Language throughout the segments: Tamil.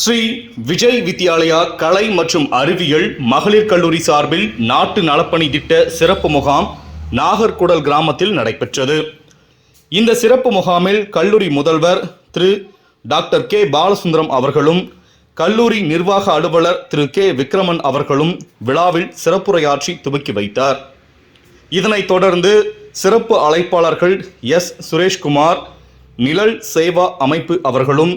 ஸ்ரீ விஜய் வித்யாலயா கலை மற்றும் அறிவியல் மகளிர் கல்லூரி சார்பில் நாட்டு நலப்பணி திட்ட சிறப்பு முகாம் நாகர்குடல் கிராமத்தில் நடைபெற்றது. இந்த சிறப்பு முகாமில் கல்லூரி முதல்வர் திரு டாக்டர் கே பாலசுந்தரம் அவர்களும் கல்லூரி நிர்வாக அலுவலர் திரு கே விக்ரமன் அவர்களும் விழாவில் சிறப்புரையாற்றி துவக்கி வைத்தார். இதனைத் தொடர்ந்து சிறப்பு அழைப்பாளர்கள் எஸ். சுரேஷ்குமார் நிழல் சேவா அமைப்பு அவர்களும்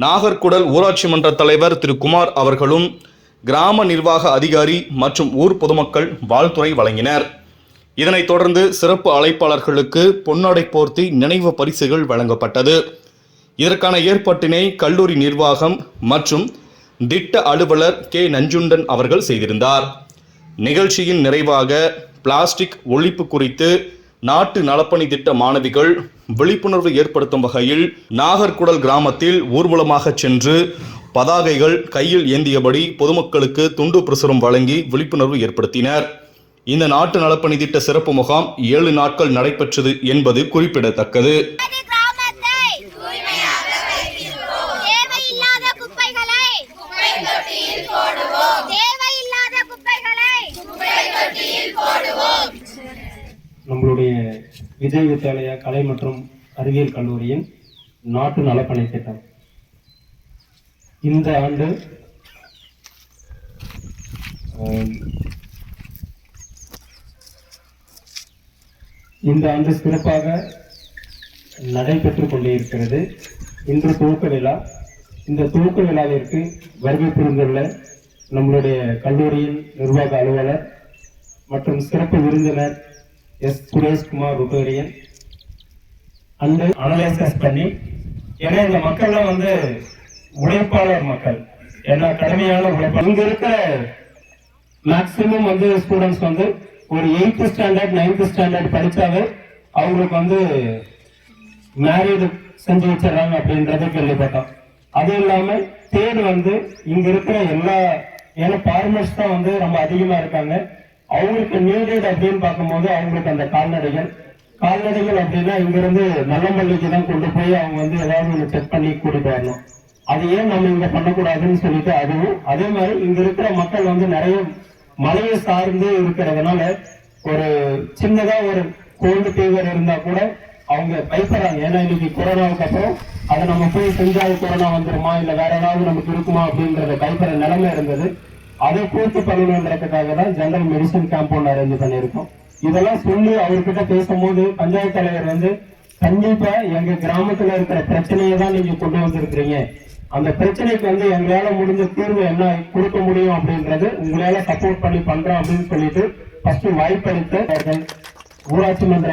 நாகர்குடல் ஊராட்சி மன்ற தலைவர் திரு குமார் அவர்களும் கிராம நிர்வாக அதிகாரி மற்றும் ஊர் பொதுமக்கள் வாழ்த்துறை வழங்கினர். இதனைத் தொடர்ந்து சிறப்பு அழைப்பாளர்களுக்கு பொன்னாடை போர்த்தி நினைவு பரிசுகள் வழங்கப்பட்டது. இதற்கான ஏற்பாட்டினை கல்லூரி நிர்வாகம் மற்றும் திட்ட அலுவலர் கே. நஞ்சுண்டன் அவர்கள் செய்திருந்தார். நிகழ்ச்சியின் நிறைவாக பிளாஸ்டிக் ஒழிப்பு குறித்து நாட்டு நலப்பணி திட்ட மாணவிகள் விழிப்புணர்வு ஏற்படுத்தும் வகையில் நாகர்குடல் கிராமத்தில் ஊர்வலமாக சென்று பதாகைகள் கையில் ஏந்தியபடி பொதுமக்களுக்கு துண்டு பிரசுரம் வழங்கி விழிப்புணர்வு ஏற்படுத்தினர். இந்த நாட்டு நலப்பணி திட்ட சிறப்பு முகாம் ஏழு நாட்கள் நடைபெற்றது என்பது குறிப்பிடத்தக்கது. விஜய் வித்யாலயா கலை மற்றும் அறிவியல் கல்லூரியின் நாட்டு நலப்பணி திட்டம். இந்த ஆண்டு இந்த ஆண்டு சிறப்பாக நடைபெற்றுக் கொண்டிருக்கிறது. இன்று துவக்க விழா. இந்த துவக்க விழாவிற்கு வருகை புரிந்துள்ள நம்மளுடைய கல்லூரியின் நிர்வாக அலுவலர் மற்றும் சிறப்பு விருந்தினர் எஸ் சுரேஷ்குமார் ருட்டோரியன் அண்டு அனலைசஸ் பண்ணி ஏன்னா இந்த மக்கள்லாம் வந்து உழைப்பாளர் மக்கள். ஏன்னா கடுமையான உழைப்பாளர் இங்க இருக்கிற மேக்சிமம் வந்து ஸ்டூடெண்ட்ஸ் வந்து ஒரு எயித்து ஸ்டாண்டர்ட் நைன்த் ஸ்டாண்டர்ட் படிச்சாவே அவங்களுக்கு வந்து மேரீடு செஞ்சு வச்சிடறாங்க அப்படின்றத கேள்விப்பட்டோம். அது இல்லாம தேர்ட் வந்து இங்க இருக்கிற எல்லா ஏன்னா ஃபார்மர்ஸ் தான் வந்து ரொம்ப அதிகமா இருக்காங்க. அவங்களுக்கு நீடட் அப்படின்னு பார்க்கும்போது அவங்களுக்கு அந்த கால்நடைகள் கால்நடைகள் அப்படின்னா இங்க இருந்து தான் கொண்டு போய் அவங்க வந்து ஏதாவது ஒன்று செக் பண்ணி கூட்டிட்டு வரணும் அது ஏன் நம்ம இங்க பண்ணக்கூடாதுன்னு சொல்லிட்டு அதுவும் அதே மாதிரி இங்க இருக்கிற மக்கள் வந்து நிறைய மலையை சார்ந்து இருக்கிறதுனால ஒரு சின்னதா ஒரு கோல்டு ஃபீவர் இருந்தா கூட அவங்க பயப்படுறாங்க ஏன்னா இன்னைக்கு கொரோனாவுக்கு அப்புறம் அதை நம்ம போய் செஞ்சால் கொரோனா வந்துருமா? இல்ல வேற ஏதாவது நமக்கு இருக்குமா அப்படின்றத பயப்படுற நிலைமை இருந்தது. அதை பூர்த்தி பண்ணணுன்றதுக்காக தான் ஜெனரல் மெடிசன் கேம்ப் ஒன்று அரேஞ்ச் பண்ணியிருக்கோம். இதெல்லாம் சொல்லி அவர்கிட்ட பேசும்போது பஞ்சாயத்து தலைவர் வந்து கண்டிப்பா எங்க கிராமத்துல இருக்கிற பிரச்சனையை தான் நீங்க கொண்டு வந்திருக்கிறீங்க. அந்த பிரச்சனைக்கு வந்து எங்களால முடிஞ்ச தீர்வு என்ன கொடுக்க முடியும் அப்படின்றது உங்களால சப்போர்ட் பண்ணி பண்றோம் அப்படின்னு சொல்லிட்டு ஃபர்ஸ்ட் வாய்ப்பளித்த ஊராட்சி மன்ற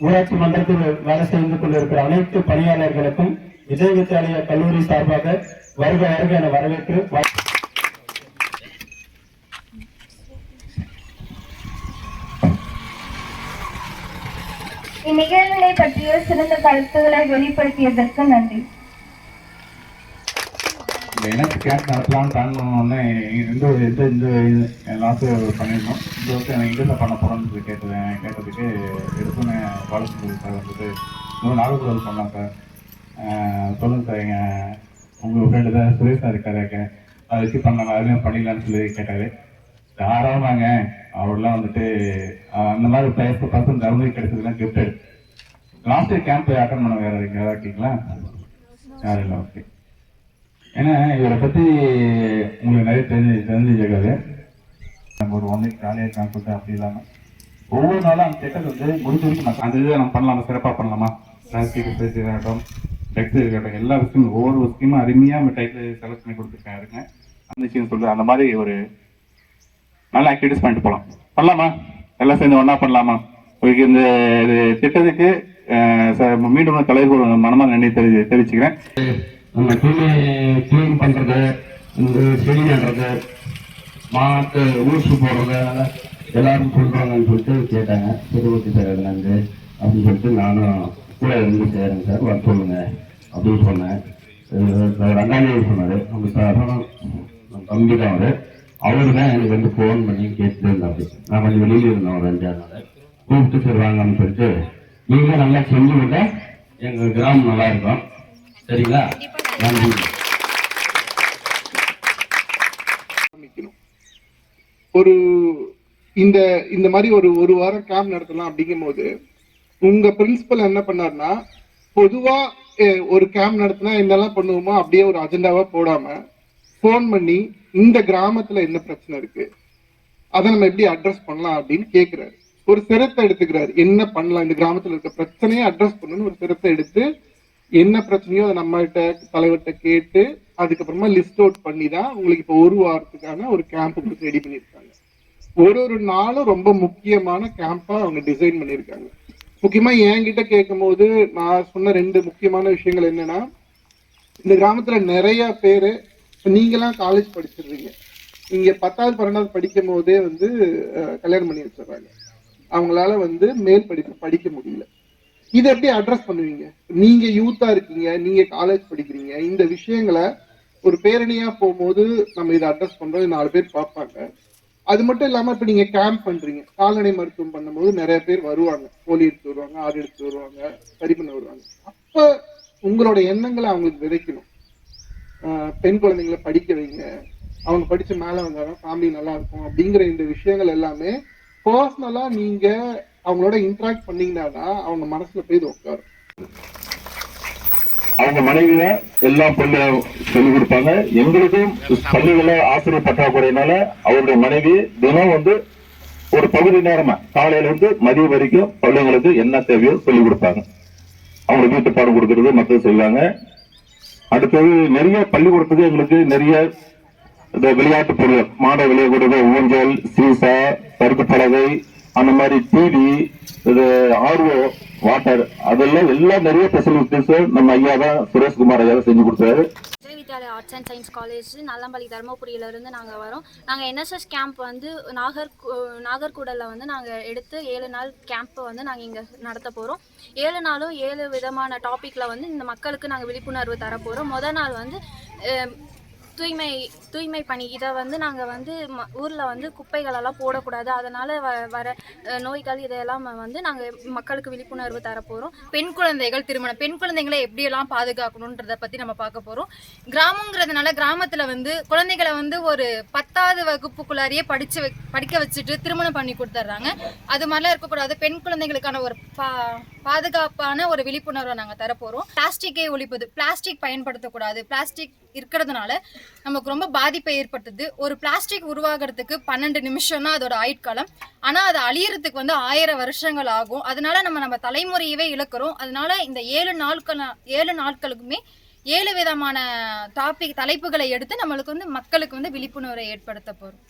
ஊராட்சி மன்றத்தில் வேலை செய்து கொண்டிருக்கிற அனைத்து பணியாளர்களுக்கும் விஜய் வித்யாலய கல்லூரி சார்பாக வருக வருக என வரவேற்று இந்நிகழ்வினை பற்றிய சிறந்த கருத்துக்களை வெளிப்படுத்தியதற்கு நன்றி. எனக்கு கேம்ப் நடத்தலான்னு பிளான் பண்ணோன்னே இந்த ஒரு இந்த இந்த லாஸ்ட் பண்ணியிருந்தோம். இந்த வருஷம் எனக்கு இங்கிருந்து பண்ண போகிறோம்னு சொல்லி கேட்டது கேட்டதுக்கு எடுத்துன்னு பாலசுந்தரி சார் வந்துட்டு இன்னும் நாகர்கோவில் பண்ணலாம் சார். சொல்லுங்கள் சொல்லுங்க சார் எங்கள் உங்கள் ஃப்ரெண்டு தான் சுரேஷ் சார் இருக்காரு அதை வச்சு பண்ணலாம் அதுலேயும் பண்ணிடலான்னு சொல்லி கேட்டார். தாராளமாங்க. அவர்லாம் வந்துட்டு அந்த மாதிரி பேச பர்சன்ட் அவங்களுக்கு கிடைச்சதுலாம் gifted last year camp attend பண்ண வேற யாராவது இருக்கீங்களா? யாரும் இல்லை? ஓகே ஏன்னா இவரை பற்றி உங்களுக்கு நிறைய தெரிஞ்சு தெரிஞ்சிருக்காது நம்ம ஒரு ஒன் வீக் ஜாலியாக இருக்கான்னு கொடுத்தா அப்படி இல்லாமல் ஒவ்வொரு நாளும் அந்த திட்டம் வந்து முடிஞ்ச வரைக்கும் அந்த இதை நம்ம பண்ணலாமா? சிறப்பாக பண்ணலாமா? பிளாஸ்டிக் ரிசர்ச் இருக்கட்டும் டெக்ஸ் இருக்கட்டும் எல்லா விஷயமும் ஒவ்வொரு ஸ்கீமும் அருமையாக நம்ம டைட்டில் செலக்ட் பண்ணி கொடுத்துருக்காருங்க அந்த விஷயம் சொல்லிட்டு அந்த மாதிரி ஒரு நல்ல ஆக்டிவிட்டிஸ் பண்ணிட்டு போகலாம் பண்ணலாமா? எல்லாம் சேர்ந்து ஒன்றா பண்ணலாமா? உங்களுக்கு இந்த இது திட்டத்துக்கு மீண்டும் ஒரு தலைவர் மனமாக நன்றி தெரி தெரிவிச்சுக்கிறேன். நம்ம தூய்மை கிளீன் பண்ணுறது இந்த செடி நடுறது மாட்டு ஊசி போடுறது எல்லாரும் சொல்கிறாங்கன்னு சொல்லிட்டு கேட்டாங்க. சரி ஓகே சார் அப்படின்னு சொல்லிட்டு நானும் கூட இருந்து செய்கிறேங்க சார். வர சொல்லுங்க அப்படின்னு சொன்னேன். ரெண்டாம் தேதி சொன்னார். அவங்க சார் தம்பி தான் அவர். அவரு தான் எனக்கு வந்து ஃபோன் பண்ணி கேட்டுட்டு இருந்தாரு. நான் கொஞ்சம் வெளியில் இருந்தேன் ஒரு கூப்பிட்டு சரி சொல்லிட்டு நீங்க நல்லா செஞ்சு விட எங்க கிராமம் நல்லா இருக்கும். சரிங்களா? நன்றி. ஒரு இந்த இந்த மாதிரி ஒரு ஒரு வாரம் கேம்ப் நடத்தலாம் அப்படிங்கும் போது உங்க பிரின்சிபல் என்ன பண்ணாருன்னா பொதுவா ஒரு கேம்ப் நடத்தினா என்னெல்லாம் பண்ணுவோமோ அப்படியே ஒரு அஜெண்டாவா போடாம ஃபோன் பண்ணி இந்த கிராமத்துல என்ன பிரச்சனை இருக்கு? அதை நம்ம எப்படி அட்ரஸ் பண்ணலாம் அப்படின்னு கேக்குறாரு. ஒரு சிரத்தை எடுத்துக்கிறாரு. என்ன பண்ணலாம்? இந்த கிராமத்துல இருக்க பிரச்சனையை அட்ரஸ் பண்ணணும்னு ஒரு சிரத்தை எடுத்து என்ன பிரச்சனையோ அதை நம்மகிட்ட தலைவர்கிட்ட கேட்டு அதுக்கப்புறமா லிஸ்ட் அவுட் பண்ணி தான் உங்களுக்கு இப்போ ஒரு வாரத்துக்கான ஒரு கேம்ப் கொடுத்து ரெடி பண்ணியிருக்காங்க. ஒரு ஒரு நாளும் ரொம்ப முக்கியமான கேம்பா அவங்க டிசைன் பண்ணியிருக்காங்க. முக்கியமா என்கிட்ட கேட்கும்போது நான் சொன்ன ரெண்டு முக்கியமான விஷயங்கள் என்னன்னா இந்த கிராமத்துல நிறைய பேரு இப்போ நீங்களாம் காலேஜ் படிச்சிடுறீங்க. இங்க பத்தாவது பன்னெண்டாவது படிக்கும் போதே வந்து கல்யாணம் பண்ணி வச்சிடுறாங்க. அவங்களால வந்து மேல் படிப்பு படிக்க முடியல. இதை எப்படி அட்ரஸ் பண்ணுவீங்க? நீங்க யூத்தா இருக்கீங்க நீங்க காலேஜ் படிக்கிறீங்க இந்த விஷயங்களை ஒரு பேரணியா போகும்போது நம்ம இதை அட்ரஸ் பண்றோம். நாலு பேர் பார்ப்பாங்க. அது மட்டும் இல்லாம இப்ப நீங்க கேம்ப் பண்றீங்க. கால்நடை மருத்துவம் பண்ணும்போது நிறைய பேர் வருவாங்க. கோழி எடுத்து வருவாங்க ஆடு எடுத்து வருவாங்க சரி பண்ண வருவாங்க. அப்ப உங்களோட எண்ணங்களை அவங்களுக்கு விதைக்கணும். பெண் குழந்தைங்களை படிக்க வைங்க. அவங்க படிச்சு மேல வந்தாலும் ஃபேமிலி நல்லா இருக்கும் அப்படிங்கிற இந்த விஷயங்கள் எல்லாமே பர்சனலா நீங்க அவங்களோட இன்ட்ராக்ட் பண்ணீங்கன்னா தான் அவங்க மனசுல போய் இது உட்காரும். அவங்க மனைவி தான் எல்லாம் பள்ளி சொல்லிக் கொடுப்பாங்க. எங்களுக்கும் பள்ளிகள ஆசிரியர் பற்றாக்குறையினால அவருடைய மனைவி தினம் வந்து ஒரு பகுதி நேரமா காலையில இருந்து மதியம் வரைக்கும் பள்ளிங்களுக்கு என்ன தேவையோ சொல்லிக் கொடுப்பாங்க. அவங்களுக்கு வீட்டு பாடம் கொடுக்கறது மற்றது செய்வாங்க அடுத்தது நிறைய பள்ளிக்கூடத்துக்கு எங்களுக்கு நிறைய இந்த விளையாட்டு பொருள். மாட விளையாடுறது ஊஞ்சல் சீசா கருப்பு பலகை அந்த மாதிரி டிவி இது ஆர்வோ வாட்டர் அதெல்லாம் எல்லாம் நிறைய ஃபெசிலிட்டிஸ் நம்ம ஐயா தான் சுரேஷ்குமார் ஐயா செஞ்சு கொடுத்தாரு. Vidyalaya arts and science college Nallampalli தருமபுரியிலேருந்து நாங்கள் வரோம். நாங்கள் என்எஸ்எஸ் கேம்ப் வந்து நாகர் நாகர்கூடலில் வந்து நாங்கள் எடுத்து ஏழு நாள் கேம்ப்பை வந்து நாங்கள் இங்கே நடத்த போகிறோம் ஏழு நாளும் ஏழு விதமான டாப்பிக்கில் வந்து இந்த மக்களுக்கு நாங்கள் விழிப்புணர்வு தர போகிறோம் மொதல் நாள் வந்து தூய்மை தூய்மை பணி. இதை வந்து நாங்கள் வந்து ம ஊரில் வந்து குப்பைகளெல்லாம் போடக்கூடாது. அதனால் வ வர நோய்கள் இதையெல்லாம் வந்து நாங்கள் மக்களுக்கு விழிப்புணர்வு தரப்போகிறோம் பெண் குழந்தைகள் திருமணம். பெண் குழந்தைங்களை எப்படியெல்லாம் பாதுகாக்கணுன்றதை பற்றி நம்ம பார்க்க போகிறோம் கிராமங்கிறதுனால கிராமத்தில் வந்து குழந்தைகளை வந்து ஒரு பத்தாவது வகுப்புக்குள்ளாரியே படித்து வை- படிக்க வச்சுட்டு திருமணம் பண்ணி கொடுத்துட்றாங்க அது மாதிரிலாம் இருக்கக்கூடாது. பெண் குழந்தைகளுக்கான ஒரு பா பாதுகாப்பான ஒரு விழிப்புணர்வை நாங்கள் தரப்போகிறோம் பிளாஸ்டிக்கை ஒழிப்பது பிளாஸ்டிக் பயன்படுத்தக்கூடாது. பிளாஸ்டிக் இருக்கிறதுனால நமக்கு ரொம்ப பாதிப்பை ஏற்பட்டது. ஒரு பிளாஸ்டிக் உருவாகிறதுக்கு பன்னெண்டு நிமிஷம் தான் அதோட ஆயுட்காலம். ஆனால் அது அழியறதுக்கு வந்து ஆயிரம் வருஷங்கள் ஆகும். அதனால நம்ம நம்ம தலைமுறையவே இழக்கிறோம். அதனால இந்த ஏழு நாட்கள் ஏழு நாட்களுக்குமே ஏழு விதமான டாபிக் தலைப்புகளை எடுத்து நம்மளுக்கு வந்து மக்களுக்கு வந்து விழிப்புணர்வை ஏற்படுத்த போகிறோம்